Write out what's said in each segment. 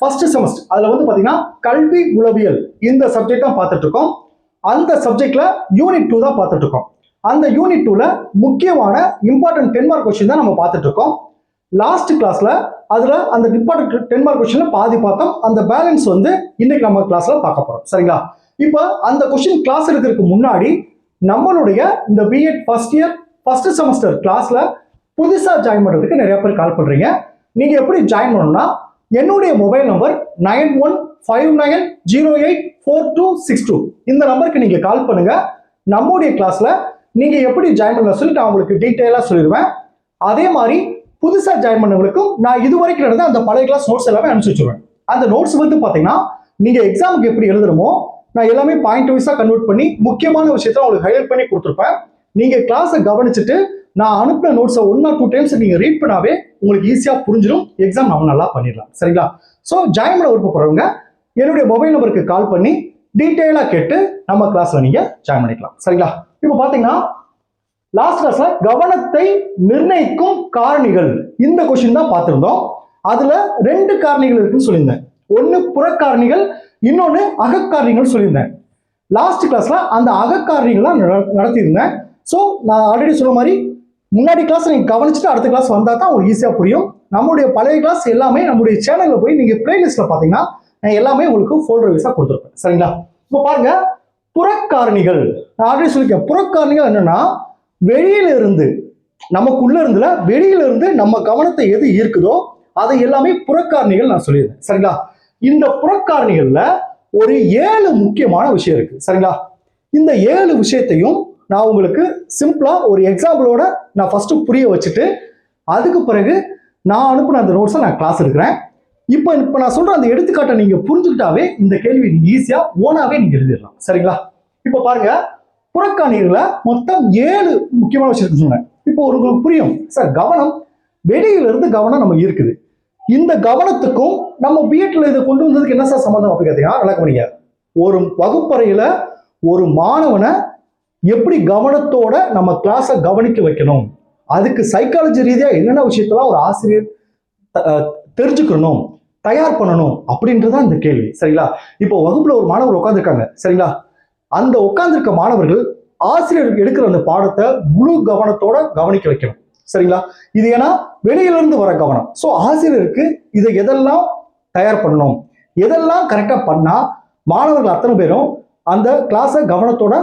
First semester அதில் வந்து பார்த்தீங்கன்னா கல்வி உளவியல். இந்த சப்ஜெக்ட் தான் பார்த்துட்டு இருக்கோம் அந்த சப்ஜெக்ட்ல யூனிட் டூ தான் பார்த்துட்டு இருக்கோம் அந்த யூனிட் டூல முக்கியமான இம்பார்ட்டன்ட் டென் மார்க் கொஸ்டின் தான் நம்ம பார்த்துட்டு இருக்கோம் லாஸ்ட் கிளாஸ்ல அதுல அந்த இம்பார்ட்டன்ட் டென் மார்க் கொஸ்டின்ல பாதி பார்த்தோம். அந்த பேலன்ஸ் வந்து இன்னைக்கு நம்ம கிளாஸ்ல பார்க்க போறோம். சரிங்களா? இப்போ அந்த கொஸ்டின் கிளாஸ் எடுக்கிறதுக்கு முன்னாடி நம்மளுடைய இந்த BEd first year first semester கிளாஸ்ல புதுசா ஜாயின் பண்றதுக்கு நிறைய பேர் கால் பண்றீங்க. நீங்க எப்படி ஜாயின் பண்ணணும்னா என்னுடைய mobile number nine one five nine zero eight four two six two இந்த நம்பருக்கு நீங்கள் கால் பண்ணுங்கள் நம்முடைய கிளாஸில் நீங்கள் எப்படி ஜாயின் பண்ண சொல்லிட்டு நான் உங்களுக்கு டீட்டெயிலாக சொல்லிடுவேன். அதே மாதிரி புதுசாக ஜாயின் பண்ணவங்களுக்கும் நான் இது வரைக்கும் நடந்த அந்த பழைய கிளாஸ் நோட்ஸ் எல்லாமே அனுப்பிச்சி வச்சுருவேன். அந்த நோட்ஸ் வந்து பார்த்தீங்கன்னா நீங்கள் எக்ஸாமுக்கு எப்படி எழுதுறமோ நான் எல்லாமே பாயிண்ட் வைஸாக கன்வெர்ட் பண்ணி முக்கியமான விஷயத்த உங்களுக்கு ஹைலைட் பண்ணி கொடுத்துருப்பேன். நீங்கள் கிளாஸை கவனிச்சுட்டு நான் அனுப்பின நோட்ஸை ஒன் ஆர் டூ டைம்ஸ் நீங்க ரீட் பண்ணாவே உங்களுக்கு ஈஸியா புரிஞ்சிடும் எக்ஸாம் நம்ம நல்லா பண்ணிடலாம். சரிங்களா? ஸோ ஜாயின் பண்ண விருப்பப்படுறவங்க என்னுடைய மொபைல் நம்பருக்கு கால் பண்ணி டீட்டெயிலாக கேட்டு நம்ம கிளாஸ்ல நீங்க ஜாயின் பண்ணிக்கலாம். சரிங்களா? இப்போ பாத்தீங்கன்னா லாஸ்ட் கிளாஸ்ல கவனத்தை நிர்ணயிக்கும் காரணிகள். இந்த கொஸ்டின் தான் பார்த்துருந்தோம். அதுல ரெண்டு காரணிகள் இருக்குன்னு சொல்லியிருந்தேன். ஒன்னு புறக்காரணிகள் இன்னொன்னு அகக்காரணிகள் சொல்லியிருந்தேன். லாஸ்ட் கிளாஸ்ல அந்த அகக்காரணிகள்லாம் நட- நடத்தியிருந்தேன். ஸோ நான் ஆல்ரெடி சொன்ன மாதிரி முன்னாடி கிளாஸ் நீங்க கவனிச்சுட்டு அடுத்த கிளாஸ் வந்தா தான் உங்களுக்கு ஈஸியா புரியும். நம்மளுடைய பழைய கிளாஸ் எல்லாமே நம்முடைய சேனல்ல போய் நீங்க பிளேலிஸ்ட்ல பாத்தீங்கன்னா நான் எல்லாமே உங்களுக்கு ஃபோல்டர் வைஸா கொடுத்துருப்பேன். சரிங்களா? இப்போ பாருங்க புறக்காரணிகள். நான் ஆல்ரெடி சொல்லியிருக்கேன் புறக்காரணிகள் என்னன்னா வெளியில இருந்து நமக்குள்ள இருந்துல வெளியில இருந்து நம்ம கவனத்தை எது ஈர்க்குதோ அதை எல்லாமே புறக்காரணிகள் நான் சொல்லியிருந்தேன் சரிங்களா? இந்த புறக்காரணிகள்ல ஒரு ஏழு முக்கியமான விஷயம் இருக்கு. சரிங்களா? இந்த ஏழு விஷயத்தையும் நான் உங்களுக்கு சிம்பிளாக ஒரு எக்ஸாம்பிளோட நான் ஃபஸ்ட்டு புரிய வச்சுட்டு அதுக்கு பிறகு நான் அனுப்பின அந்த நோட்ஸை நான் கிளாஸ் எடுக்கிறேன். இப்போ இப்போ நான் சொல்கிற அந்த எடுத்துக்காட்டை நீங்கள் புரிஞ்சுக்கிட்டாவே இந்த கேள்வி நீங்கள் ஈஸியாக ஓனாகவே நீங்கள் எழுதிடலாம். சரிங்களா? இப்போ பாருங்கள் புறக்காணிகளை மொத்தம் ஏழு முக்கியமான விஷயம் சொன்னேன். இப்போ உங்களுக்கு புரியும். சார் கவனம் வெளியிலிருந்து கவனம் நம்ம இருக்குது. இந்த கவனத்துக்கும் நம்ம பிஎட்ல இதை கொண்டு வந்ததுக்கு என்ன சார் சம்மந்தம் அப்படி கேட்டீங்கன்னா நல்லா ஒரு வகுப்பறையில் ஒரு மாணவனை எப்படி கவனத்தோட நம்ம கிளாஸை கவனிக்க வைக்கணும்? அதுக்கு சைக்காலஜி ரீதியாக என்னென்ன விஷயத்தெல்லாம் ஒரு ஆசிரியர் தெரிஞ்சுக்கணும் தயார் பண்ணணும் அப்படின்றதான் இந்த கேள்வி. சரிங்களா? இப்போ வகுப்புல ஒரு மாணவர் உட்காந்துருக்காங்க சரிங்களா? அந்த உட்காந்துருக்க மாணவர்கள் ஆசிரியர் எடுக்கிற அந்த பாடத்தை முழு கவனத்தோட கவனிக்க வைக்கணும். சரிங்களா? இது ஏன்னா வெளியிலிருந்து வர கவனம். ஸோ ஆசிரியருக்கு இதை எதெல்லாம் தயார் பண்ணணும்? எதெல்லாம் கரெக்டாக பண்ணா மாணவர்கள் அத்தனை பேரும் அந்த கிளாஸை கவனத்தோட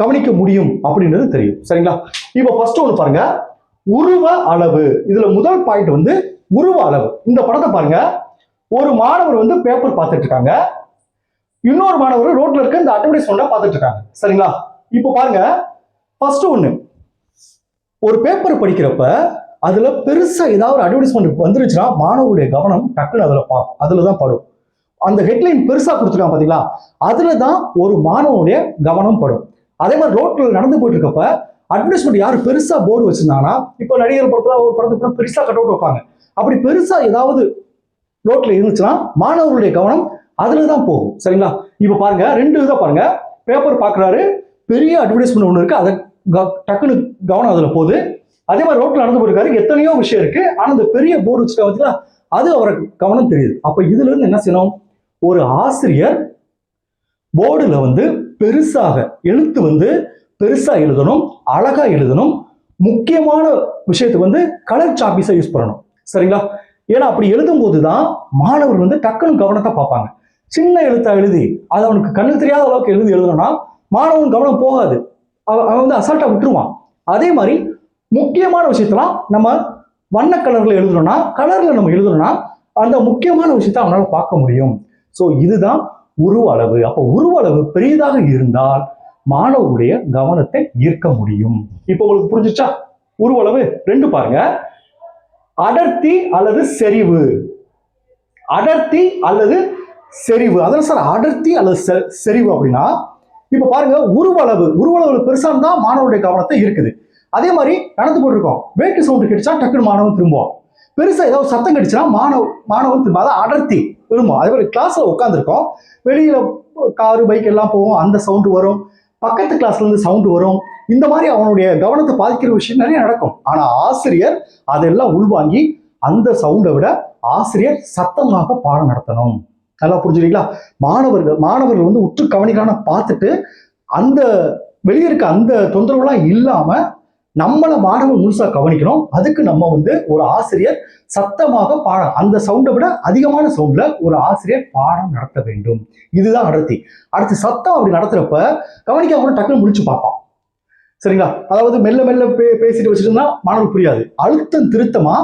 கவனிக்க முடியும் அப்படின்றது தெரியும். சரிங்களா? இப்போ ஃபர்ஸ்ட் ஒன்று பாருங்க. உருவ அளவு. இதுல முதல் பாயிண்ட் வந்து உருவ அளவு. இந்த படத்தை பாருங்க. ஒரு மாணவர் வந்து பேப்பர் பார்த்துட்டு இருக்காங்க. இன்னொரு மாணவர் ரோட்ல இருக்க இந்த அட்வர்டைஸ்மெண்ட்டை பார்த்துட்டு இருக்காங்க. சரிங்களா? இப்போ பாருங்க. ஃபர்ஸ்ட் ஒன்று ஒரு பேப்பர் படிக்கிறப்ப அதுல பெருசா ஏதாவது ஒரு அட்வர்டைஸ்மெண்ட் வந்துருச்சுன்னா மாணவருடைய கவனம் டக்குன்னு அதுல பா அதுல தான் படும். அந்த ஹெட்லைன் பெருசா கொடுத்துருக்காங்க பாத்தீங்களா? அதுல தான் ஒரு மாணவனுடைய கவனம் படும். அதே மாதிரி ரோட்டில் நடந்து போயிட்டு இருக்கப்ப அட்வர்டைஸ்மெண்ட் யார் பெருசாக போர்டு வச்சிருந்தாங்கன்னா இப்போ நடிகர் படத்தில் ஒரு படத்துக்கு பெருசாக கட் அவுட் வைப்பாங்க. அப்படி பெருசாக ஏதாவது ரோட்டில் இருந்துச்சுன்னா மாணவர்களுடைய கவனம் அதில் தான் போகும். சரிங்களா? இப்போ பாருங்க ரெண்டு இதை பாருங்க. பேப்பர் பார்க்குறாரு பெரிய அட்வர்டைஸ்மெண்ட் ஒன்று இருக்குது அதை க- டக்குன்னு கவனம் அதில் போகுது. அதே மாதிரி ரோட்டில் நடந்து போயிருக்காரு எத்தனையோ விஷயம் இருக்குது ஆனால் அந்த பெரிய போர்டு வச்சுருக்கா பார்த்தீங்களா அது அவருக்கு கவனம் தெரியுது. அப்போ இதுலேருந்து என்ன செய்யணும்? ஒரு ஆசிரியர் போர்டில் வந்து பெருசாக எழுத்து வந்து பெருசா எழுதணும் அழகா எழுதணும். முக்கியமான விஷயத்துக்கு வந்து கலர் சாப்பீஸை யூஸ் பண்ணணும். சரிங்களா? ஏன்னா அப்படி எழுதும் போது தான் மாணவர் வந்து டக்குன்னு கவனத்தை பார்ப்பாங்க. சின்ன எழுத்தா எழுதி அது அவனுக்கு கண்ணு தெரியாத அளவுக்கு எழுதி எழுதணும்னா மாணவன் கவனம் போகாது. அவன் அவன் வந்து அசால்ட்டா விட்டுருவான். அதே மாதிரி முக்கியமான விஷயத்தெல்லாம் நம்ம வண்ண கலர்ல எழுதணும்னா கலர்ல நம்ம எழுதணும்னா அந்த முக்கியமான விஷயத்தை அவனால பார்க்க முடியும். ஸோ இதுதான் உருவ அளவு அப்போ உருவ அளவு பெரியதாக இருந்தால் மாணவருடைய கவனத்தை ஈர்க்க முடியும். இப்போ உங்களுக்கு புரிஞ்சுச்சா? உருவ அளவு ரெண்டு பாருங்க. அடர்த்தி அல்லது செறிவு. அடர்த்தி அல்லது செறிவு. அதான் சார் அடர்த்தி அல்லது செ- செறிவு அப்படின்னா இப்ப பாருங்க உருவளவு. உருவளவு பெருசா இருந்தா மாணவருடைய கவனத்தை இருக்குது அதே மாதிரி நடந்து போட்டிருக்கோம் வேட்டு சவுண்டு கிடைச்சா டக்குனு மாணவன் திரும்புவான். பெருசாக ஏதாவது சத்தம் கடிச்சுன்னா மாணவ மாணவன் திரும்ப அடர்த்தி விரும்பும் அதே மாதிரி கிளாஸில் உட்காந்துருக்கோம் வெளியில் காரு பைக் எல்லாம் போவோம் அந்த சவுண்டு வரும். பக்கத்து கிளாஸ்லேருந்து சவுண்டு வரும். இந்த மாதிரி அவனுடைய கவனத்தை பாதிக்கிற விஷயம் நிறைய நடக்கும். ஆனால் ஆசிரியர் அதெல்லாம் உள்வாங்கி அந்த சவுண்டை விட ஆசிரியர் சத்தமாக பாடம் நடத்தணும். நல்லா புரிஞ்சுக்கிறீங்களா? மாணவர்கள் மாணவர்கள் வந்து உற்று கவனிக்கான பார்த்துட்டு அந்த வெளியே இருக்க அந்த தொந்தரவுலாம் இல்லாமல் நம்மளை மாணவர் முழுசா கவனிக்கணும். அதுக்கு நம்ம வந்து ஒரு ஆசிரியர் சத்தமாக பாடம் அந்த சவுண்டை விட அதிகமான சவுண்ட்ல ஒரு ஆசிரியர் பாடம் நடத்த வேண்டும். இதுதான் அடர்த்தி. அடுத்து சத்தம் அப்படி நடத்துறப்ப கவனிக்க கூட டக்குன்னு முடிச்சு பார்ப்பான். சரிங்களா? அதாவது மெல்ல மெல்ல பே பேசிட்டு வச்சுருந்தா மாணவர் புரியாது. அழுத்தம் திருத்தமா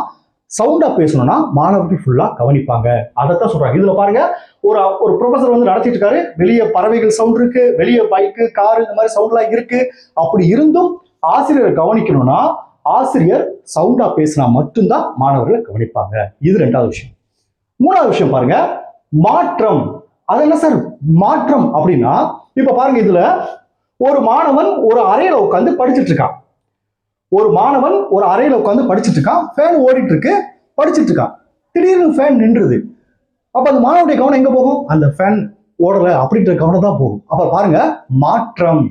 சவுண்டா பேசணும்னா மாணவர்கள் ஃபுல்லா கவனிப்பாங்க. அதைத்தான் சொல்றாங்க. இதுல பாருங்க ஒரு ஒரு ப்ரொஃபசர் வந்து நடத்திட்டு இருக்காரு. வெளியே பறவைகள் சவுண்ட் இருக்கு வெளியே பைக்கு காரு இந்த மாதிரி சவுண்ட்லாம் இருக்கு. அப்படி இருந்தும் ஆசிரியர் கவனிக்கணும்னா ஆசிரியர் சவுண்டா பேசினா மட்டும்தான் மாணவர்களை கவனிப்பாங்க. இது ரெண்டாவது விஷயம். மூணாவது விஷயம் பாருங்க மாற்றம். அது என்ன சார் மாற்றம் அப்படின்னா இப்ப பாருங்க இதுல ஒரு மாணவன் ஒரு அறையில உட்காந்து படிச்சிட்டு இருக்கான். ஒரு மாணவன் ஒரு அறையில உட்காந்து படிச்சிட்டு இருக்கான். ஃபேன் ஓடிட்டு இருக்கு படிச்சிட்டு இருக்கான். திடீர்னு ஃபேன் நின்றுது. அப்ப அந்த மாணவனுடைய கவனம் எங்க போகும்? அந்த ஃபேன் ஓடல அப்படின்ற கவனம் தான் போகும். அப்ப பாருங்க மாற்றம்.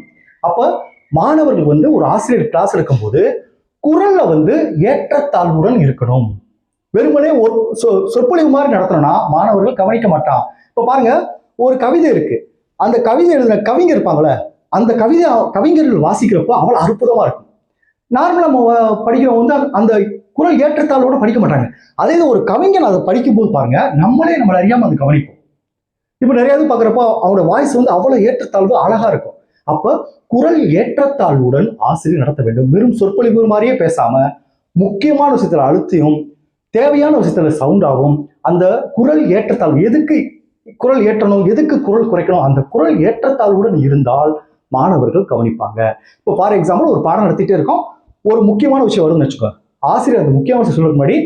அப்ப மாணவர்கள் வந்து ஒரு ஆசிரியர் கிளாஸ் எடுக்கும்போது குரல்ல வந்து ஏற்றத்தாழ்வுடன் இருக்கணும். வெறுமனே ஒரு சொ- சொற்பொழிவு மாதிரி நடத்தணும்னா மாணவர்கள் கவனிக்க மாட்டான். இப்போ பாருங்க ஒரு கவிதை இருக்கு. அந்த கவிதை எழுதின கவிஞர் இருப்பாங்களே அந்த கவிதை கவிஞர்கள் வாசிக்கிறப்போ அவ்வளோ அற்புதமாக இருக்கும். நார்மலாக நம்ம படிக்கிறவங்க வந்து அந்த- அந்த குரல் ஏற்றத்தாழ்வோட படிக்க மாட்டாங்க. அதே இது ஒரு கவிஞன் அதை படிக்கும்போது பாருங்க நம்மளே நம்மளை அறியாமல் அதை கவனிப்போம். இப்போ நிறைய இது பாக்குறப்போ அவனோட வாய்ஸ் வந்து அவ்வளோ ஏற்றத்தாழ்வு அழகாக இருக்கும். அப்ப குரல் ஏற்றத்தாழ்வுடன் ஆசிரியர் நடத்த வேண்டும். வெறும் சொற்பொழிவு மாதிரியே பேசாம முக்கியமான விஷயத்துல அழுத்தியும் தேவையான விஷயத்துல சவுண்டாகவும் அந்த குரல் ஏற்றத்தாழ்வு எதுக்கு குரல் ஏற்றணும் எதுக்கு குரல் குறைக்கணும் அந்த குரல் ஏற்றத்தாழ்வுடன் இருந்தால் மாணவர்கள் கவனிப்பாங்க. இப்போ ஃபார் எக்ஸாம்பிள் ஒரு பாடம் நடத்திட்டே இருக்கோம். ஒரு முக்கியமான விஷயம் வரும்னு வச்சுக்கோ. ஆசிரியர் அந்த முக்கியமான விஷயம் சொல்லுறதுக்கு முன்னாடி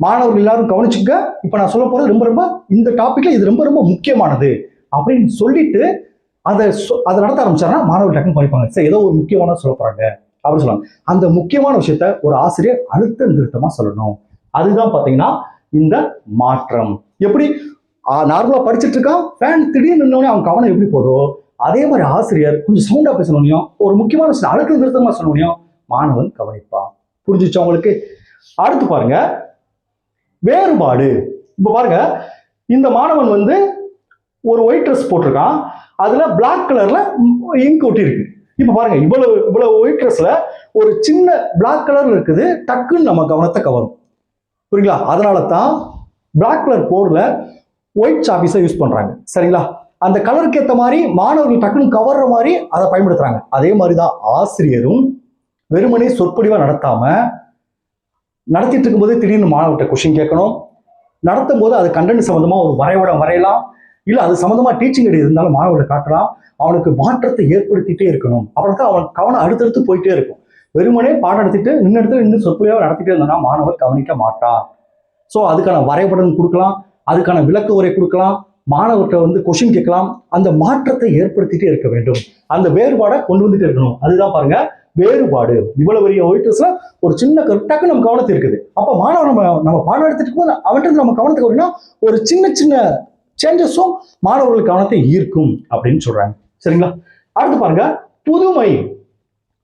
மாணவர்கள் எல்லாரும் கவனிச்சுக்க இப்போ நான் சொல்ல போறது ரொம்ப ரொம்ப இந்த டாபிக்ல இது ரொம்ப ரொம்ப முக்கியமானது அப்படின்னு சொல்லிட்டு அதை அதை நடத்த ஆரம்பிச்சாருன்னா மாணவர்கள் டக்குன்னு படிப்பாங்க. சரி ஏதோ ஒரு முக்கியமான சொல்ல போறாங்க அப்படின்னு சொல்லுவாங்க அந்த முக்கியமான விஷயத்த ஒரு ஆசிரியர் அழுத்த நிறுத்தமா சொல்லணும். அதுதான் பாத்தீங்கன்னா இந்த மாற்றம். எப்படி? நார்மலா படிச்சிட்டு இருக்கான் ஃபேன் திடீர்னு நின்னோடனே அவன் கவனம் எப்படி போதோ அதே மாதிரி ஆசிரியர் கொஞ்சம் சவுண்டா பேசணும் ஒரு முக்கியமான விஷயம் அழுத்த நிறுத்தமா சொல்லணும் மாணவன் கவனிப்பான். புரிஞ்சிச்சு அவங்களுக்கு அடுத்து பாருங்க வேறுபாடு. இப்ப பாருங்க இந்த மாணவன் வந்து ஒரு ஒயிட் ட்ரெஸ் போட்டிருக்கான். அதில் பிளாக் கலரில் இங்க் ஒட்டி இப்போ பாருங்கள் பாருங்க இவ்வளவு இவ்வளவு ஒயிட் ட்ரெஸ்ஸில் ஒரு சின்ன பிளாக் கலர் இருக்குது டக்குன்னு நம்ம கவனத்தை கவரும். புரியுங்களா? அதனால தான் பிளாக் கலர் போர்டில் ஒயிட் சாப்பீஸை யூஸ் பண்ணுறாங்க சரிங்களா? அந்த கலருக்கு ஏற்ற மாதிரி மாணவர்கள் டக்குன்னு கவர்ற மாதிரி அதை பயன்படுத்துகிறாங்க அதே மாதிரி தான் ஆசிரியரும் வெறுமனே சொற்பொழிவாக நடத்தாமல் நடத்திட்டு இருக்கும்போது திடீர்னு மாணவர்கிட்ட கொஷின் கேட்கணும். நடத்தும் போது அது கண்டென்ட் சம்மந்தமாக ஒரு வரைபடம் வரையலாம். இல்லை அது சம்மந்தமாக டீச்சிங் எடு இருந்தாலும் மாணவர்களை காட்டலாம். அவனுக்கு மாற்றத்தை ஏற்படுத்திட்டே இருக்கணும். அப்புறம் தான் அவன் கவனம் அடுத்தடுத்து போயிட்டே இருக்கும். வெறுமனே பாடம் நடத்திட்டு நின்று இடத்துல இன்னும் சொற்பொழியாக நடத்திட்டே இருந்தானா மாணவர் கவனிக்க மாட்டான். ஸோ அதுக்கான வரைபடம் கொடுக்கலாம். அதுக்கான விளக்க உரை கொடுக்கலாம். மாணவர்கிட்ட வந்து கொஷின் கேட்கலாம். அந்த மாற்றத்தை ஏற்படுத்திட்டே இருக்க வேண்டும். அந்த வேறுபாடை கொண்டு வந்துட்டு இருக்கணும். அதுதான் பாருங்க வேறுபாடு. இவ்வளவு பெரிய ஒயிட்டர்ஸ்ல ஒரு சின்ன கரெக்டாக நம்ம கவனத்தை இருக்குது. அப்ப மாணவர் நம்ம நம்ம பாடம் எடுத்துட்டு போது அவன்கிட்ட நம்ம கவனத்தை ஒரு சின்ன சின்ன சேஞ்சஸும் மாணவர்கள் கவனத்தை ஈர்க்கும் அப்படின்னு சொல்றாங்க. சரிங்களா? அடுத்து பாருங்க புதுமை.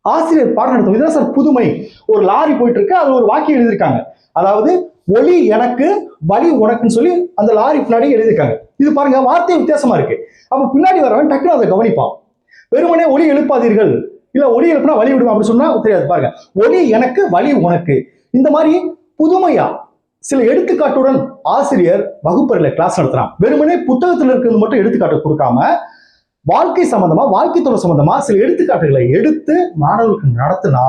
ஆசிரியர் பாடம் நடத்தும் இதுதான் சார் புதுமை. ஒரு லாரி போயிட்டு இருக்கு அது ஒரு வாக்கியம் எழுதியிருக்காங்க. அதாவது ஒளி எனக்கு வலி உனக்குன்னு சொல்லி அந்த லாரி பின்னாடி எழுதியிருக்காங்க. இது பாருங்க வார்த்தை வித்தியாசமா இருக்கு. அப்ப பின்னாடி வரவன் டக்குனு அதை கவனிப்பான். வெறுமனே ஒளி எழுப்பாதீர்கள். இல்ல ஒளி எழுப்புனா வழி விடுமா அப்படின்னு சொன்னா தெரியாது. பாருங்க ஒளி எனக்கு வழி உனக்கு. இந்த மாதிரி புதுமையா சில எடுத்துக்காட்டுடன் ஆசிரியர் வகுப்பறையில் கிளாஸ் நடத்துறான். வெறுமனே புத்தகத்தில் இருக்கிறது மட்டும் எடுத்துக்காட்டு கொடுக்காம வாழ்க்கை சம்பந்தமா வாழ்க்கை தொடர் சம்பந்தமா சில எடுத்துக்காட்டுகளை எடுத்து மாணவர்களுக்கு நடத்தினா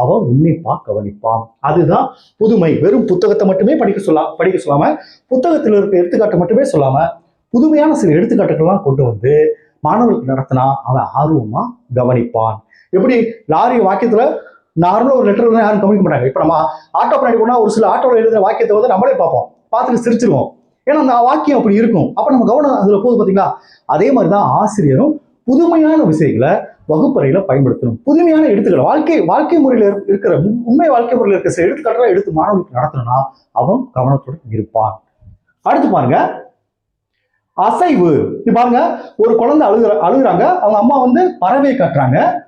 அவன் உன்னிப்பா கவனிப்பான் அதுதான் புதுமை. வெறும் புத்தகத்தை மட்டுமே படிக்க சொல்ல படிக்க சொல்லாம புத்தகத்தில் இருக்க எடுத்துக்காட்டு மட்டுமே சொல்லாம புதுமையான சில எடுத்துக்காட்டுகள்லாம் கொண்டு வந்து மாணவர்களுக்கு நடத்தினா அவன் ஆர்வமா கவனிப்பான். எப்படி? லாரி வாக்கியத்துல நார்மலாக ஒரு லெட்டர் யாரும் கம்யூனிக் மாட்டாங்க இப்போ நம்ம ஆட்டோ பின்னாடி போனால் ஒரு சில ஆட்டோவில் எழுதுகிற வாக்கியத்தை வந்து நம்மளே பார்ப்போம். பார்த்துட்டு சிரிச்சிருவோம். ஏன்னா அந்த வாக்கியம் அப்படி இருக்கும். அப்போ நம்ம கவனம் அதில் போகுது பார்த்தீங்களா அதே மாதிரி தான் ஆசிரியரும் புதுமையான விஷயங்களை வகுப்பறையில் பயன்படுத்தணும். புதுமையான எடுத்துக்கள் வாழ்க்கை வாழ்க்கை முறையில் இருக்கிற உண்மை வாழ்க்கை முறையில் இருக்கிற சில எடுத்துக்காட்டெல்லாம் எடுத்து மாணவர்களுக்கு நடத்தணும்னா அவன் கவனத்துடன் இருப்பான். அடுத்து பாருங்க. அசைவு. இது பாருங்க. ஒரு குழந்தை அழுகுற அழுகுறாங்க. அவங்க அம்மா வந்து பறவை காட்டுறாங்க.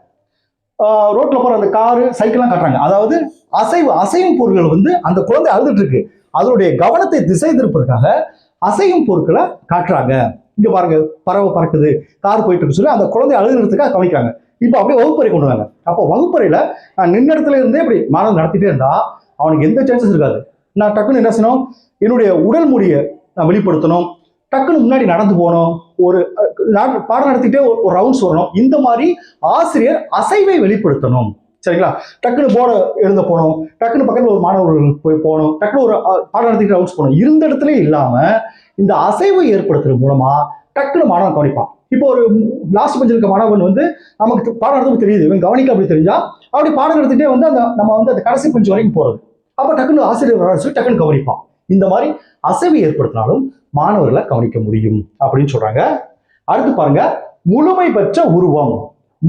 ரோட்ல போற அந்த காரு சைக்கிள்லாம் காட்டுறாங்க. அதாவது அசைவு அசையும் பொருட்கள் வந்து அந்த குழந்தை அழுதுட்டு இருக்கு. அதனுடைய கவனத்தை திசை திருப்பதற்காக அசையும் பொருட்களை காட்டுறாங்க. இங்க பாருங்க பறவை பறக்குது கார் போயிட்டு இருக்கு சொல்லி அந்த குழந்தை அழுகிறதுக்காக கவனிக்கிறாங்க. இப்போ அப்படியே வகுப்பறை கொண்டு வராங்க. அப்போ வகுப்பறையில நான் நின்ன இடத்துல இருந்தே இப்படி மாணவன் நடத்திட்டே இருந்தா அவனுக்கு எந்த சான்சஸ் இருக்காது. நான் டக்குன்னு என்ன செய்யணும்? என்னுடைய உடல் மொழியை நான் வெளிப்படுத்தணும். டக்குன்னு முன்னாடி நடந்து போகணும். ஒரு பாடம் நடத்திட்டே ஒரு- ஒரு ரவுண்ட்ஸ் வரணும் இந்த மாதிரி ஆசிரியர் அசைவை வெளிப்படுத்தணும். சரிங்களா? டக்குன்னு போர்டை எழுத போகணும் டக்குன்னு பக்கத்தில் ஒரு மாணவர்கள் போய் போகணும் டக்குன்னு ஒரு பாடம் நடத்திட்டு ரவுண்ட்ஸ் போகணும் இருந்த இடத்துல இல்லாம இந்த அசைவை ஏற்படுத்துறது மூலமா டக்குன்னு மாணவன் கவனிப்பான். இப்போ ஒரு லாஸ்ட் பெஞ்சில் இருக்க மாணவன் வந்து நமக்கு பாடம் நடத்தும் தெரியுது. இவன் கவனிக்க அப்படி தெரிஞ்சா அப்படி பாடம் நடத்திட்டே வந்து அந்த நம்ம வந்து அந்த கடைசி பெஞ்ச் வரைக்கும் போறது. அப்போ டக்குன்னு ஆசிரியர் வர சொல்லி டக்குன்னு கவனிப்பான். இந்த மாதிரி அசைவை ஏற்படுத்தினாலும் மாணவர்களை கவனிக்க முடியும் அப்படின்னு சொல்றாங்க அடுத்து பாருங்க முழுமை பெற்ற உருவம்.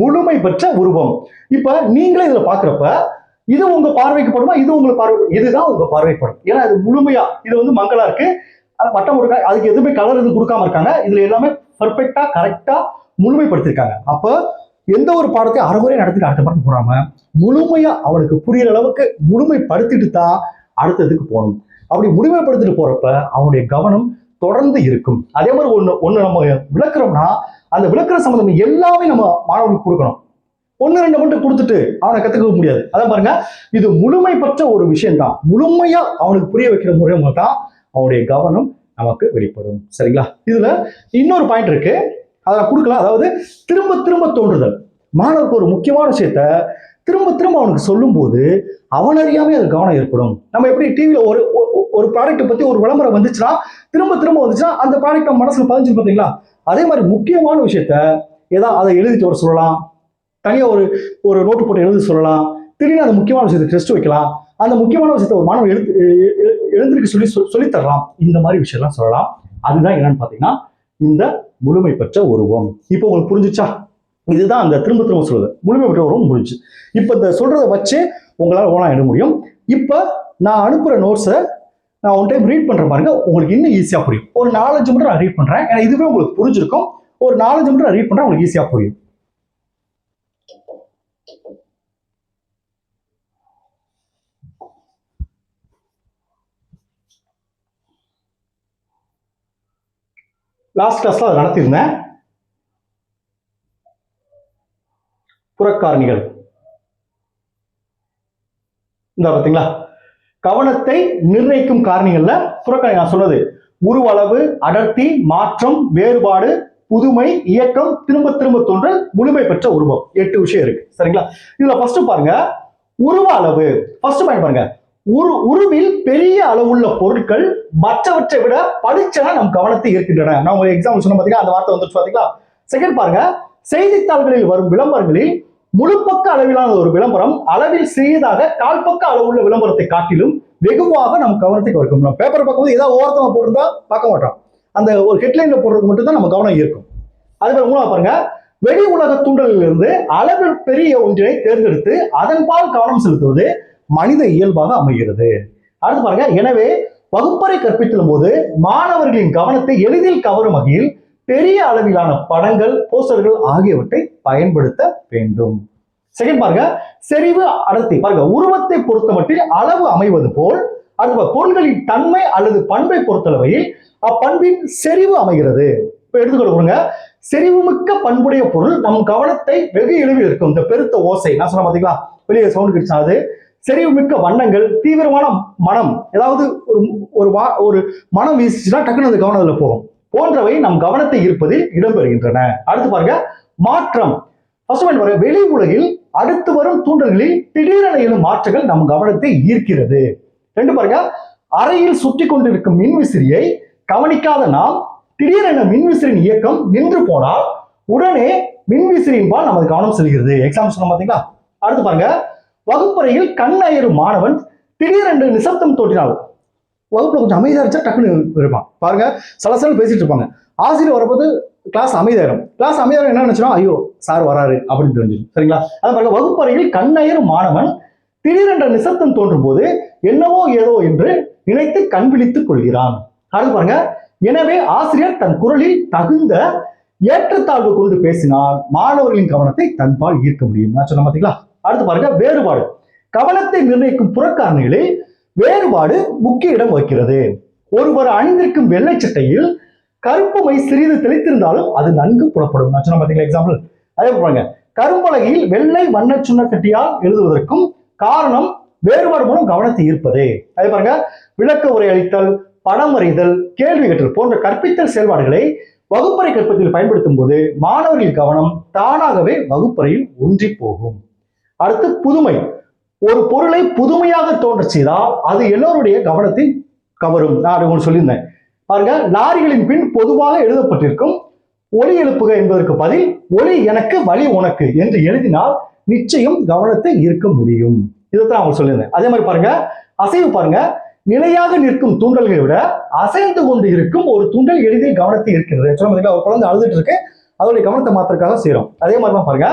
முழுமை பெற்ற உருவம். இப்ப நீங்களே இதுல பாக்குறப்ப இது உங்க பார்வைக்கு படுமா இது உங்களுக்கு பார்வை இதுதான் உங்க பார்வைப்படும் ஏன்னா இது முழுமையா இது வந்து மங்களா இருக்கு. வட்டம் கொடுக்க அதுக்கு எதுவுமே கலர் எதுவும் கொடுக்காம இருக்காங்க. இதுல எல்லாமே பர்ஃபெக்டா கரெக்டா முழுமைப்படுத்திருக்காங்க. அப்ப எந்த ஒரு பாடத்தையும் அரைமுறை நடத்திட்டு அடுத்த பாடம் போறாம முழுமையா அவனுக்கு புரியுற அளவுக்கு முழுமைப்படுத்திட்டு தான் அடுத்ததுக்கு போகணும். அப்படி முழுமைப்படுத்திட்டு போறப்ப அவனுடைய கவனம் தொடர்ந்து இருக்கும். அதே மாதிரி ஒண்ணு ஒண்ணு நம்ம விளக்குறோம்னா அந்த விளக்குற சம்பந்தம் எல்லாமே நம்ம மாணவனுக்கு கொடுக்கணும். ஒன்று ரெண்டு மட்டும் கொடுத்துட்டு அவனை கற்றுக்க முடியாது. அதான் பாருங்க இது முழுமை பெற்ற ஒரு விஷயம்தான். முழுமையாக முழுமையா அவனுக்கு புரிய வைக்கிற முறை தான் அவனுடைய கவனம் நமக்கு வெளிப்படும். சரிங்களா? இதுல இன்னொரு பாயிண்ட் இருக்கு. அதை கொடுக்கலாம். கொடுக்கல அதாவது திரும்ப திரும்ப தோன்றுதல். மாணவருக்கு ஒரு முக்கியமான விஷயத்த திரும்ப திரும்ப அவனுக்கு சொல்லும்போது அவன் அது கவனம் ஏற்படும். நம்ம எப்படி டிவியில் ஒரு ஒரு ப்ராடக்ட்டை பற்றி ஒரு விளம்பரம் வந்துச்சுன்னா திரும்ப திரும்ப வந்துச்சுன்னா அந்த ப்ராடக்ட் நம்ம மனசில் பதிஞ்சு பார்த்தீங்களா அதே மாதிரி முக்கியமான விஷயத்த ஏதா அதை எழுதிட்டு வர சொல்லலாம். தனியாக ஒரு ஒரு நோட்டு போட்டு எழுதி சொல்லலாம். திடீர்னு அந்த முக்கியமான விஷயத்தை டெஸ்ட் வைக்கலாம். அந்த முக்கியமான விஷயத்தை ஒரு மாணவன் எழுத்து எழுந்திருக்க சொல்லி சொ- தரலாம் இந்த மாதிரி விஷயம்லாம் சொல்லலாம். அதுதான் என்னன்னு பார்த்தீங்கன்னா இந்த முழுமை பெற்ற உருவம். இப்போ உங்களுக்கு புரிஞ்சிச்சா? இதுதான் அந்த திரும்ப திரும்ப சொல்றது. முழுமை பெற்ற உருவம் புரிஞ்சு இப்போ இந்த சொல்றதை வச்சு உங்களால் ஓனா எழுத முடியும். இப்போ நான் அனுப்புகிற நோட்ஸை நான் ஒன் டைம் ரீட் பண்ற பாருங்க. உங்களுக்கு இன்னும் ஈஸியாக புரியும். ஒரு நாலஞ்சு மட்டும் நான் ரீட் பண்றேன். ஏன்னா இதுவே உங்களுக்கு புரிஞ்சிருக்கும். ஒரு நாலஞ்சு மட்டும் நான் ரீட் பண்றேன் உங்களுக்கு ஈஸியாக புரியும். லாஸ்ட் கிளாஸ்ல அதை நடத்தியிருந்தேன். புறக்காரணிகள். இந்த பார்த்தீங்களா கவனத்தை நிர்ணயிக்கும் காரணிகள்ல புறக்காரணி நான் சொன்னது. உருவளவு அடர்த்தி மாற்றம் வேறுபாடு புதுமை இயக்கம் திரும்ப திரும்ப தோன்றல் முழுமை பெற்ற உருவம். எட்டு விஷயம் இருக்கு. சரிங்களா? இதுல ஃபர்ஸ்ட் பாருங்க. உருவ அளவு ஃபர்ஸ்ட் பாயிண்ட் பாருங்க. உரு உருவில் பெரிய அளவுள்ள பொருட்கள் மற்றவற்றை விட படிச்சன நம் கவனத்தை இருக்கின்றன நான் உங்களுக்கு எக்ஸாம்பிள் சொன்ன பாத்தீங்களா? அந்த வார்த்தை வந்துச்சு பாத்தீங்களா? செகண்ட் பாருங்க. செய்தித்தாள்களில் வரும் விளம்பரங்களில் முழுப்பக்க அளவிலான ஒரு விளம்பரம் அளவில் சிறியதாக கால்பக்க அளவுள்ள விளம்பரத்தை காட்டிலும் வெகுவாக நம் கவனத்தை கவர்க்கும் நம்ம பேப்பர் பார்க்கும்போது ஏதாவது ஓரத்தமா போட்டிருந்தா பார்க்க மாட்டோம். அந்த ஒரு ஹெட்லைனில் போடுறது மட்டும்தான் நம்ம கவனம் இருக்கும் அதுக்கு மூணாவது பாருங்க. வெளி உலக தூண்டலில் இருந்து அளவில் பெரிய ஒன்றினை தேர்ந்தெடுத்து அதன்பால் கவனம் செலுத்துவது மனித இயல்பாக அமைகிறது. அடுத்து பாருங்க எனவே வகுப்பறை கற்பித்தலும் போது மாணவர்களின் கவனத்தை எளிதில் கவரும் வகையில் பெரிய அளவிலான படங்கள் போஸ்டர்கள் ஆகியவற்றை பயன்படுத்த வேண்டும். செகண்ட் பாருங்க செறிவு அடர்த்தி. பாருங்க உருவத்தை பொறுத்தமட்டில் அளவு அமைவது போல் அடுத்த பொருள்களின் தன்மை அல்லது பண்பை பொறுத்தளவையில் அப்பண்பின் செறிவு அமைகிறது. இப்ப எடுத்துக்கொள்ளுங்க செறிவுமிக்க பண்புடைய பொருள் நம் கவனத்தை வெகு எளிவில் இருக்கும் இந்த பெருத்த ஓசை நான் சொன்ன பாத்தீங்களா? வெளியே சவுண்ட் கிடைச்சா அது. செறிவுமிக்க வண்ணங்கள் தீவிரமான மனம். ஏதாவது ஒரு ஒரு வா- ஒரு மனம் வீசிச்சுன்னா டக்குன்னு அந்த கவனம் போகும். போன்றவை நம் கவனத்தை ஈர்ப்பதில் இடம்பெறுகின்றன. அடுத்து பாருங்க மாற்றம். பசுமை வெளி உலகில் அடுத்து வரும் தூண்டல்களில் திடீரென எழும் மாற்றங்கள் நம் கவனத்தை ஈர்க்கிறது. ரெண்டு பாருங்க அறையில் சுற்றி கொண்டிருக்கும் மின்விசிறியை கவனிக்காத நாம் திடீரென மின்விசிறியின் இயக்கம் நின்று போனால் உடனே மின்விசிறியின் பால் நமது கவனம் செல்கிறது. எக்ஸாம் சொன்ன பாத்தீங்களா? அடுத்து பாருங்க வகுப்பறையில் கண் அயரும் மாணவன் திடீரென்று நிசப்தம் தோன்றினால் வகுப்பில் கொஞ்சம் அமைதியா இருந்துச்சா டக்குன்னு இருப்பான். பாருங்க சலசல பேசிட்டு இருப்பாங்க. ஆசிரியர் வரும்போது கிளாஸ் அமைதியாயிரும். கிளாஸ் அமைதியாயிரும் என்ன நினைச்சோம் ஐயோ சார் வராரு அப்படின்னு தெரிஞ்சிடும். சரிங்களா? அது பாருங்க வகுப்பறையில் கண்ணயர் மாணவன் திடீரென்ற நிசப்தம் தோன்றும் போது என்னவோ ஏதோ என்று நினைத்து கண் விழித்துக் கொள்கிறான். அடுத்து பாருங்க எனவே ஆசிரியர் தன் குரலில் தகுந்த ஏற்றத்தாழ்வு கொண்டு பேசினால் மாணவர்களின் கவனத்தை தன்பால் ஈர்க்க முடியும். நான் சொன்ன பாத்தீங்களா? அடுத்து பாருங்க வேறுபாடு. கவனத்தை நிர்ணயிக்கும் புறக்காரணிகளில் வேறுபாடு முக்கிய இடம் வகிக்கிறது. ஒருவர் அணிந்திருக்கும் வெள்ளை சட்டையில் கருப்புமை சிறிது தெளித்திருந்தாலும் அது நன்கு புலப்படும். நான் சொன்ன எக்ஸாம்பிள் அதே போறாங்க கரும்பலகையில் வெள்ளை வண்ண சுண்ணக்கட்டியால் எழுதுவதற்கும் காரணம் வேறுபாடு மூலம் கவனத்தை ஈர்ப்பதே. அதே பாருங்க. விளக்க உரை அளித்தல் படம் வரைதல் கேள்வி கேட்டல் போன்ற கற்பித்தல் செயல்பாடுகளை வகுப்பறை கற்பத்தில் பயன்படுத்தும் போது மாணவர்களின் கவனம் தானாகவே வகுப்பறையில் ஒன்றி போகும். அடுத்து புதுமை. ஒரு பொருளை புதுமையாக தோன்ற செய்தால் அது எல்லோருடைய கவனத்தை கவரும். நான் உங்களுக்கு சொல்லியிருந்தேன். பாருங்க லாரிகளின் பின் பொதுவாக எழுதப்பட்டிருக்கும் ஒளி எழுப்புக என்பதற்கு பதில் ஒளி எனக்கு வழி உனக்கு என்று எழுதினால் நிச்சயம் கவனத்தை ஈர்க்க முடியும். இதைத்தான் அவங்க சொல்லியிருந்தேன். அதே மாதிரி பாருங்க அசைவு பாருங்க நிலையாக நிற்கும் தூண்டல்களை விட அசைந்து கொண்டு இருக்கும் ஒரு தூண்டல் எளிதில் கவனத்தை இருக்கிறது சொன்ன ஒரு குழந்தை அழுதுட்டு இருக்கு அதோடைய கவனத்தை மாத்திரக்காக செய்யறோம் அதே மாதிரி தான் பாருங்க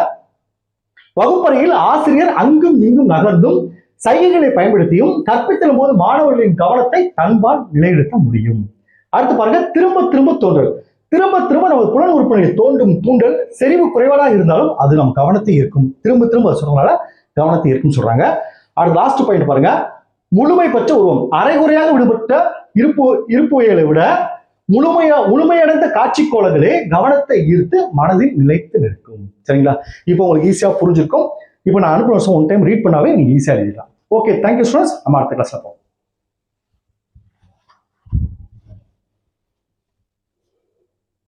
வகுப்பறையில் ஆசிரியர் அங்கும் இங்கும் நகர்ந்தும் சைகைகளை பயன்படுத்தியும் கற்பித்தலும் போது மாணவர்களின் கவனத்தை தன்பால் நிலைநிறுத்த முடியும். அடுத்து பாருங்க திரும்ப திரும்ப தோன்றல். திரும்ப திரும்ப நமது புலன் உறுப்பினர்களை தோண்டும் தூண்டல் செறிவு குறைவாக இருந்தாலும் அது நம் கவனத்தை இருக்கும் திரும்ப திரும்ப அது சொல்றதுனால கவனத்தை இருக்கும் சொல்றாங்க. அடுத்து லாஸ்ட் பாயிண்ட் பாருங்க முழுமை பெற்ற உருவம். அரைகுறையாக விடுபட்ட இருப்பு இருப்புகளை விட முழுமையா முழுமையடைந்த காட்சி கோலங்களே கவனத்தை ஈர்த்து மனதில் நிலைத்து நிற்கும். சரிங்களா? இப்போ உங்களுக்கு ஈஸியாக புரிஞ்சிருக்கும். இப்போ நான் அனுப்புன வருஷம் ஒன் டைம் ரீட் பண்ணாவே நீங்கள் ஈஸியாக எழுதிடலாம். ஓகே தேங்க்யூ ஸ்டூடெண்ட்ஸ் நம்ம அடுத்த கிளாஸ்ல போவோம்.